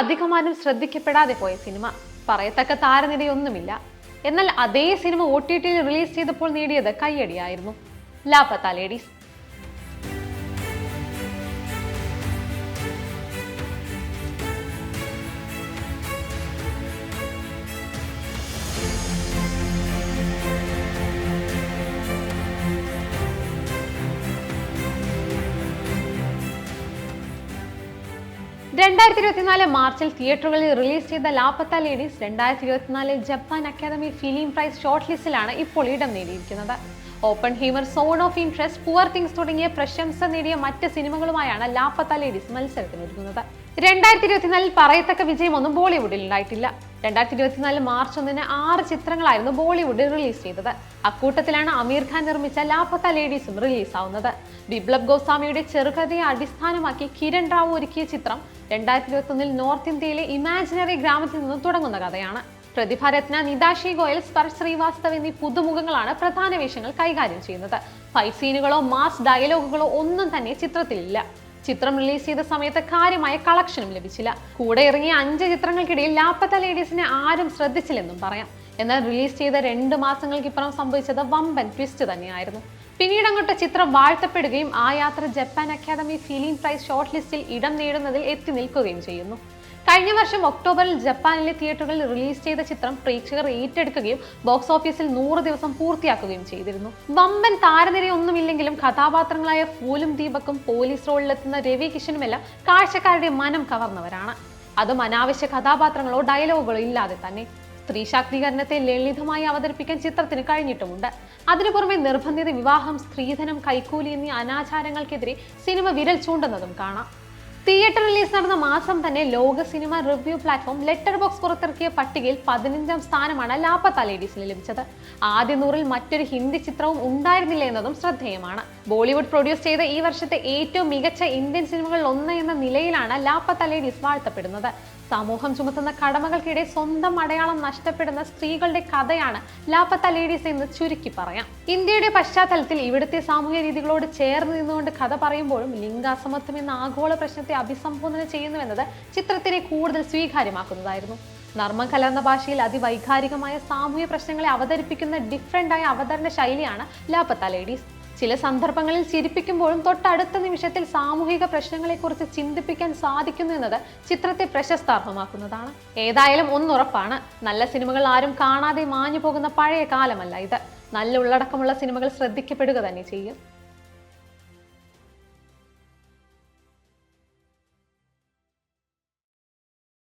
അധികമാരും ശ്രദ്ധിക്കപ്പെടാതെ പോയ സിനിമ. പറയത്തക്ക താരനിരയൊന്നുമില്ല. എന്നാൽ അതേ സിനിമ ഒ ടി ടിയിൽ റിലീസ് ചെയ്തപ്പോൾ നേടിയത് കയ്യടിയായിരുന്നു. ലാപത്ത ലേഡീസ്. രണ്ടായിരത്തി ഇരുപത്തിനാല് മാർച്ചിൽ തിയേറ്ററുകളിൽ റിലീസ് ചെയ്ത ലാപ്പത്ത ലേഡീസ് രണ്ടായിരത്തി ഇരുപത്തിനാല് Japan academy film prize short ലിസ്റ്റിലാണ് ഇപ്പോൾ ഇടം നേടിയിരിക്കുന്നത്. Oppenheimer zone of interest poor things തുടങ്ങിയ പ്രശംസ നേടിയ മറ്റ് സിനിമകളുമായാണ് ലാപ്പത്ത ലേഡീസ് മത്സരത്തിനൊരുങ്ങുന്നത് രണ്ടായിരത്തി ഇരുപത്തിനാലിൽ പറയത്തക്ക വിജയമൊന്നും ബോളിവുഡിൽ ഉണ്ടായിട്ടില്ല. രണ്ടായിരത്തി ഇരുപത്തിനാല് മാർച്ച് ഒന്നിന് ആറ് ചിത്രങ്ങളായിരുന്നു ബോളിവുഡിൽ റിലീസ് ചെയ്തത്. അക്കൂട്ടത്തിലാണ് അമീർ ഖാൻ നിർമ്മിച്ച ലാപ്പത്ത ലേഡീസും റിലീസാവുന്നത്. ബിപ്ലബ് ഗോസ്വാമിയുടെ ചെറുകഥയെ അടിസ്ഥാനമാക്കി കിരൺ റാവു ഒരുക്കിയ ചിത്രം രണ്ടായിരത്തി ഇരുപത്തി ഒന്നിൽ നോർത്ത് ഇന്ത്യയിലെ ഇമാജിനറി ഗ്രാമത്തിൽ നിന്ന് തുടങ്ങുന്ന കഥയാണ്. പ്രതിഭാരത്ന നിതാഷി ഗോയൽ സ്പർശ് ശ്രീവാസ്തവ് എന്നീ പുതുമുഖങ്ങളാണ് പ്രധാന വേഷങ്ങൾ കൈകാര്യം ചെയ്യുന്നത്. ഫൈറ്റ് സീനുകളോ മാസ് ഡയലോഗുകളോ ഒന്നും തന്നെ ചിത്രത്തിലില്ല. ചിത്രം റിലീസ് ചെയ്ത സമയത്ത് കാര്യമായ കളക്ഷനും ലഭിച്ചില്ല. കൂടെ ഇറങ്ങിയ അഞ്ച് ചിത്രങ്ങൾക്കിടയിൽ ലാപ്പത്ത ലേഡീസിനെ ആരും ശ്രദ്ധിച്ചില്ലെന്നും പറയാം. എന്നാൽ റിലീസ് ചെയ്ത രണ്ട് മാസങ്ങൾക്കിപ്പുറം സംഭവിച്ചത് വമ്പൻ ട്വിസ്റ്റ് തന്നെയായിരുന്നു. പിന്നീട് അങ്ങോട്ട് ചിത്രം വാഴ്ത്തപ്പെടുകയും ആ യാത്ര Japan academy film prize short ലിസ്റ്റിൽ ഇടം നേടുന്നതിൽ എത്തി നിൽക്കുകയും ചെയ്യുന്നു. കഴിഞ്ഞ വർഷം ഒക്ടോബറിൽ ജപ്പാനിലെ തിയേറ്ററുകളിൽ റിലീസ് ചെയ്ത ചിത്രം പ്രേക്ഷകർ ഏറ്റെടുക്കുകയും ബോക്സ് ഓഫീസിൽ നൂറ് ദിവസം പൂർത്തിയാക്കുകയും ചെയ്തിരുന്നു. വമ്പൻ താരനിരയൊന്നുമില്ലെങ്കിലും കഥാപാത്രങ്ങളായ ഫൂലും ദീപക്കും പോലീസ് റോളിലെത്തുന്ന രവി കിഷനുമെല്ലാം കാഴ്ചക്കാരുടെ മനം കവർന്നവരാണ്. അതും അനാവശ്യ കഥാപാത്രങ്ങളോ ഡയലോഗുകളോ ഇല്ലാതെ തന്നെ. സ്ത്രീ ശാക്തീകരണത്തെ ലളിതമായി അവതരിപ്പിക്കാൻ ചിത്രത്തിന് കഴിഞ്ഞിട്ടുമുണ്ട്. അതിനു പുറമെ നിർബന്ധിത വിവാഹം സ്ത്രീധനം കൈക്കൂലി എന്നീ അനാചാരങ്ങൾക്കെതിരെ സിനിമ വിരൽ ചൂണ്ടുന്നതും കാണാം. തിയേറ്റർ റിലീസ് നടന്ന മാസം തന്നെ ലോക cinema review platform Letterboxd പുറത്തിറക്കിയ പട്ടികയിൽ പതിനഞ്ചാം സ്ഥാനമാണ് ലാപ്പത്ത ലേഡീസിന് ലഭിച്ചത്. ആദ്യ നൂറിൽ മറ്റൊരു ഹിന്ദി ചിത്രവും ഉണ്ടായിരുന്നില്ല എന്നതും ശ്രദ്ധേയമാണ്. ബോളിവുഡ് പ്രൊഡ്യൂസ് ചെയ്ത ഈ വർഷത്തെ ഏറ്റവും മികച്ച ഇന്ത്യൻ സിനിമകളിൽ ഒന്ന് എന്ന നിലയിലാണ് ലാപ്പത്ത ലേഡീസ് വാഴ്ത്തപ്പെടുന്നത്. സമൂഹം ചുമത്തുന്ന കടമകൾക്കിടെ സ്വന്തം അടയാളം നഷ്ടപ്പെടുന്ന സ്ത്രീകളുടെ കഥയാണ് ലാപ്പത്ത ലേഡീസ് എന്ന് ചുരുക്കി പറയാം. ഇന്ത്യയുടെ പശ്ചാത്തലത്തിൽ ഇവിടുത്തെ സാമൂഹ്യ രീതികളോട് ചേർന്ന് നിന്നുകൊണ്ട് കഥ പറയുമ്പോഴും ലിംഗാസമത്വം എന്ന ആഗോള പ്രശ്നത്തെ അഭിസംബോധന ചെയ്യുന്നുവെന്നത് ചിത്രത്തിനെ കൂടുതൽ സ്വീകാര്യമാക്കുന്നതായിരുന്നു. നർമ്മം കലർന്ന ഭാഷയിൽ അതിവൈകാരികമായ സാമൂഹ്യ പ്രശ്നങ്ങളെ അവതരിപ്പിക്കുന്ന ഡിഫറന്റായ അവതരണ ശൈലിയാണ് ലാപ്പത്ത ലേഡീസ്. ചില സന്ദർഭങ്ങളിൽ ചിരിപ്പിക്കുമ്പോഴും തൊട്ടടുത്ത നിമിഷത്തിൽ സാമൂഹിക പ്രശ്നങ്ങളെക്കുറിച്ച് ചിന്തിപ്പിക്കാൻ സാധിക്കുന്നു എന്നത് ചിത്രത്തെ പ്രശസ്താർഹമാക്കുന്നതാണ് ഏതായാലും ഒന്നുറപ്പാണ്. നല്ല സിനിമകൾ ആരും കാണാതെ മാഞ്ഞു പോകുന്ന പഴയ കാലമല്ല ഇത്. നല്ല ഉള്ളടക്കമുള്ള സിനിമകൾ ശ്രദ്ധിക്കപ്പെടുക തന്നെ ചെയ്യും.